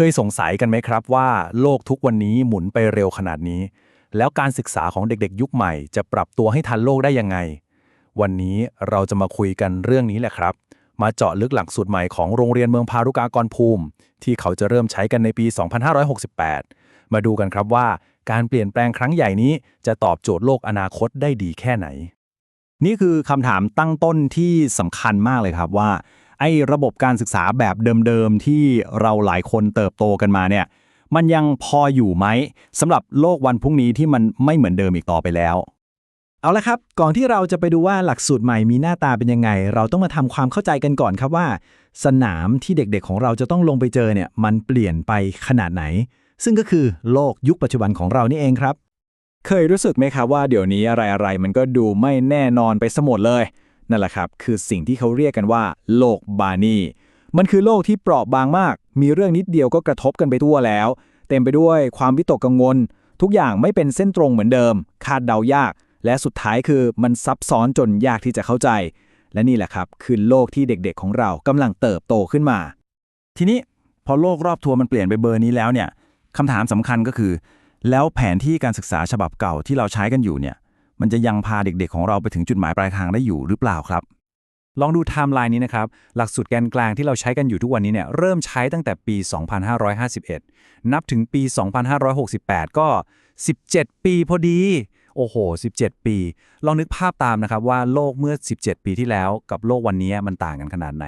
เคยสงสัยกันไหมครับว่าโลกทุกวันนี้หมุนไปเร็วขนาดนี้ แล้วการศึกษาของเด็กๆ ยุคใหม่ จะปรับตัวให้ทันโลกได้ยังไง วันนี้เราจะมาคุยกันเรื่องนี้แหละครับ มาเจาะลึกหลักสูตรใหม่ของโรงเรียนเมืองพารุกากรภูมิ ที่เขาจะเริ่มใช้กันในปี 2568 มาดูกันครับว่า การเปลี่ยนแปลงครั้งใหญ่นี้จะตอบโจทย์โลกอนาคตได้ดีแค่ไหน นี่คือคำถามตั้งต้นที่สำคัญมากเลยครับว่า ไอ้ระบบการศึกษาแบบเดิมๆ ที่เราหลายคนเติบโตกันมาเนี่ย มันยังพออยู่ไหมสำหรับโลกวันพรุ่งนี้ที่มันไม่เหมือนเดิมอีกต่อไปแล้ว เอาละครับ ก่อนที่เราจะไปดูว่าหลักสูตรใหม่มีหน้าตาเป็นยังไง เราต้องมาทำความเข้าใจกันก่อนครับว่า สนามที่เด็กๆ ของเราจะต้องลงไปเจอเนี่ย มันเปลี่ยนไปขนาดไหน ซึ่งก็คือโลกยุคปัจจุบันของเรานี่เองครับ เคยรู้สึกไหมครับว่าเดี๋ยวนี้อะไรๆมันก็ดูไม่แน่นอนไปสมดเลย นั่นแหละครับ คือสิ่งที่เขาเรียกกันว่า โลกบานีมันคือโลกที่เปราะบางมาก มีเรื่องนิดเดียวก็กระทบกันไปทั่วแล้ว เต็มไปด้วยความวิตกกังวล ทุกอย่างไม่เป็นเส้นตรงเหมือนเดิม คาดเดายาก และสุดท้ายคือมันซับซ้อนจนยากที่จะเข้าใจ และนี่แหละครับ คือโลกที่เด็กๆของเรากำลังเติบโตขึ้นมา ทีนี้พอโลกรอบตัวมันเปลี่ยนไปเบอร์นี้แล้วเนี่ยคำถามสำคัญก็คือ แล้วแผนที่การศึกษาฉบับเก่าที่เราใช้กันอยู่เนี่ย มันจะยังพาเด็กๆ ของเราไปถึงจุดหมายปลายทางได้อยู่หรือเปล่าครับ ลองดูไทม์ไลน์นี้นะครับ หลักสูตรแกนกลางที่เราใช้กันอยู่ทุกวันนี้เนี่ยเริ่มใช้ตั้งแต่ปี 2551 นับถึงปี 2568 ก็ 17 ปีพอดี โอ้โห 17 ปี ลองนึกภาพตามนะครับว่าโลกเมื่อ 17 ปีที่แล้วกับโลกวันนี้มันต่างกันขนาดไหน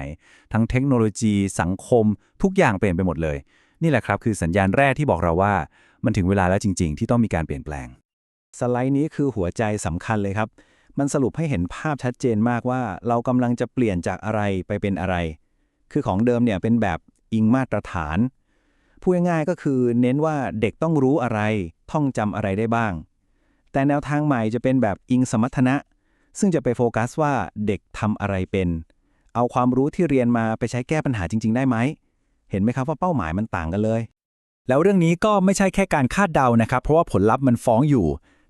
ทั้งเทคโนโลยีสังคมทุกอย่างเปลี่ยนไปหมดเลย นี่แหละครับคือสัญญาณแรกที่บอกเราว่า มันถึงเวลาแล้วจริง ๆ ที่ต้องมีการเปลี่ยนแปลง สไลด์นี้คือหัวใจสำคัญเลยครับ มันสรุปให้เห็นภาพชัดเจนมากว่า เรากำลังจะเปลี่ยนจากอะไรไปเป็นอะไร คือของเดิมเนี่ยเป็นแบบอิงมาตรฐาน พูดง่ายๆก็คือเน้นว่าเด็กต้องรู้อะไร ท่องจำอะไรได้บ้าง แต่แนวทางใหม่จะเป็นแบบอิงสมรรถนะ ซึ่งจะไปโฟกัสว่าเด็กทำอะไรเป็น เอาความรู้ที่เรียนมาไปใช้แก้ปัญหาจริง ๆ ได้ไหม เห็นไหมครับว่าเป้าหมายมันต่างกันเลย แล้วเรื่องนี้ก็ไม่ใช่แค่การคาดเดานะครับ เพราะว่าผลลัพธ์มันฟ้องอยู่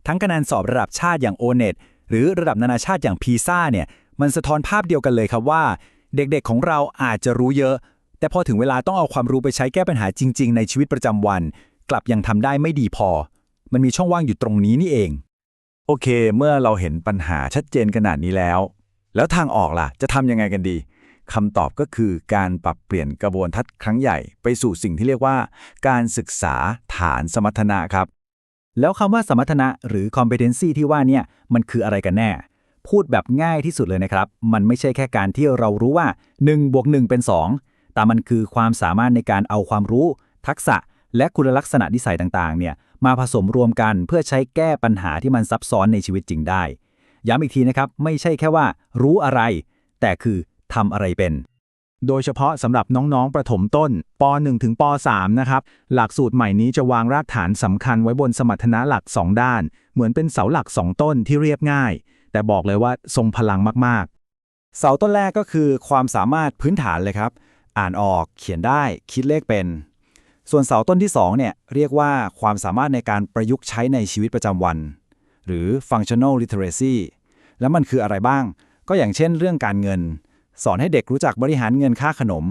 ทั้งคะแนนสอบระดับชาติอย่าง o n e t หรือระดับนานาชาติอย่างพีซ่าเนี่ยมันสะท้อนภาพเดียวกันเลยครับว่า เด็กๆของเราอาจจะรู้เยอะ แต่พอถึงเวลาต้องเอาความรู้ไปใช้แก้ปัญหาจริง ๆ ในชีวิตประจำวัน กลับยังทำได้ไม่ดีพอ มันมีช่องว่างอยู่ตรงนี้นี่เอง โอเค เมื่อเราเห็นปัญหาชัดเจนขนาดนี้แล้ว แล้วทางออกล่ะ จะทำยังไงกันดีคำตอบก็คือการปรับเปลี่ยนกระบวนทัศน์ครั้งใหญ่ ไปสู่สิ่งที่เรียกว่า การศึกษาฐานสมรรถนะครับ แล้วคำว่าสมรรถนะหรือ competency ที่ว่าเนี่ยมันคืออะไรกันแน่ พูดแบบง่ายที่สุดเลยนะครับ มันไม่ใช่แค่การที่เรารู้ว่า1บวก1เป็น 2 แต่มันคือความสามารถในการเอาความรู้ ทักษะ และคุณลักษณะนิสัยต่างๆ เนี่ยมาผสมรวมกันเพื่อใช้แก้ปัญหาที่มันซับซ้อนในชีวิตจริงได้ ย้ำอีกทีนะครับ ไม่ใช่แค่ว่า รู้อะไร แต่คือทำอะไรเป็น โดยเฉพาะสำหรับน้องๆ ประถมต้นป .1 ถึงป .3 นะครับ หลักสูตรใหม่นี้จะวางรากฐานสำคัญไว้บนสมรรถนะหลัก 2 ด้าน เหมือนเป็นเสาหลัก 2 ต้นที่เรียบง่าย แต่บอกเลยว่าทรงพลังมากๆ เสาต้นแรกก็คือความสามารถพื้นฐานเลยครับ อ่านออก เขียนได้ คิดเลขเป็น ส่วนเสาต้นที่2เนี่ยเรียกว่าความสามารถในการประยุกต์ใช้ในชีวิตประจำวัน หรือ functional literacy แล้วมันคืออะไรบ้าง ก็อย่างเช่น เรื่องการเงิน สอนให้เด็กรู้จักบริหารเงินค่าขนม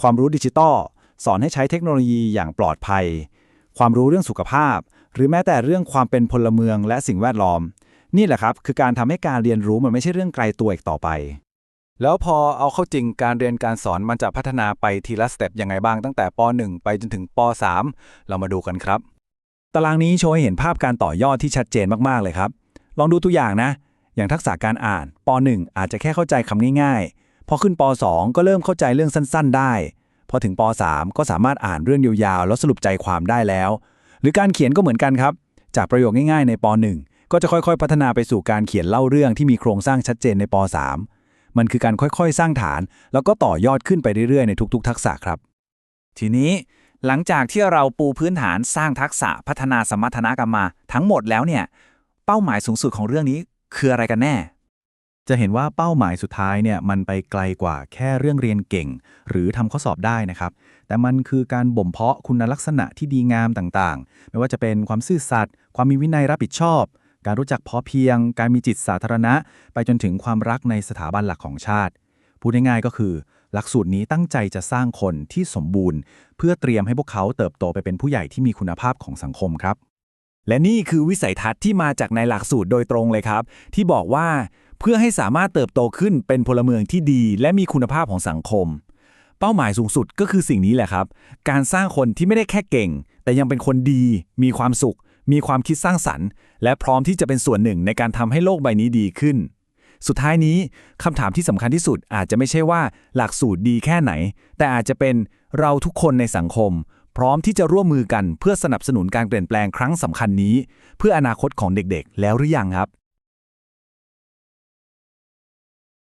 ความรู้ดิจิตอลสอนให้ใช้เทคโนโลยีอย่างปลอดภัย ความรู้เรื่องสุขภาพ หรือแม้แต่เรื่องความเป็นพลเมืองและสิ่งแวดล้อม นี่แหละครับ คือการทำให้การเรียนรู้มันไม่ใช่เรื่องไกลตัวอีกต่อไป แล้วพอเอาเข้าจริงการเรียนการสอนมันจะพัฒนาไปทีละสเต็ปยังไงบ้างตั้งแต่ป .1 ไปจนถึงป .3 เรามาดูกันครับ ตารางนี้โชว์ให้เห็นภาพการต่อยอดที่ชัดเจนมากๆเลยครับ ลองดูตัวอย่างนะ อย่างทักษะการอ่านป .1 อาจจะแค่เข้าใจคำง่ายๆ พอขึ้นป .2 ก็เริ่มเข้าใจเรื่องสั้น ๆ ได้ พอถึงป .3 ก็สามารถอ่านเรื่องยาวๆแล้วสรุปใจความได้แล้ว หรือการเขียนก็เหมือนกันครับ จากประโยคง่ายๆ ในป .1 ก็จะค่อยๆ พัฒนาไปสู่การเขียนเล่าเรื่องที่มีโครงสร้างชัดเจนในป .3 มันคือการค่อยๆ สร้างฐาน แล้วก็ต่อยอดขึ้นไปเรื่อยๆในทุกๆ ทักษะครับ ทีนี้หลังจากที่เราปูพื้นฐานสร้างทักษะพัฒนาสมรรถนะกันมา ทั้งหมดแล้วเนี่ย เป้าหมายสูงสุดของเรื่องนี้คืออะไรกันแน่ จะเห็นว่าเป้าหมายสุดท้ายเนี่ยมันไปไกลกว่าแค่เรื่องเรียนเก่ง หรือทำข้อสอบได้นะครับ แต่มันคือการบ่มเพาะคุณลักษณะที่ดีงามต่างๆ ไม่ว่าจะเป็นความซื่อสัตย์ ความมีวินัยรับผิดชอบ การรู้จักพอเพียง การมีจิตสาธารณะ ไปจนถึงความรักในสถาบันหลักของชาติ พูดง่ายๆก็คือ หลักสูตรนี้ตั้งใจจะสร้างคนที่สมบูรณ์ เพื่อเตรียมให้พวกเขาเติบโตไปเป็นผู้ใหญ่ที่มีคุณภาพของสังคมครับ และนี่คือวิสัยทัศน์ที่มาจากในหลักสูตรโดยตรงเลยครับ ที่บอกว่า พื่อให้สามารถเติบโตขึ้นเป็นพลเมืองที่ดี และมีคุณภาพของสังคม เป้าหมายสูงสุดก็คือสิ่งนี้แหละครับ การสร้างคนที่ไม่ได้แค่เก่ง แต่ยังเป็นคนดี มีความสุข มีความคิดสร้างสรรค์ และพร้อมที่จะเป็นส่วนหนึ่งในการทำให้โลกใบนี้ดีขึ้น สุดท้ายนี้คำถามที่สำคัญที่สุดอาจจะไม่ใช่ว่าหลักสูตรดีแค่ไหน แต่อาจจะเป็นเราทุกคนในสังคม พร้อมที่จะร่วมมือกันเพื่อสนับสนุนการเปลี่ยนแปลงครั้งสำคัญนี้ เพื่ออนาคตของเด็กๆ แล้วหรือยังครับ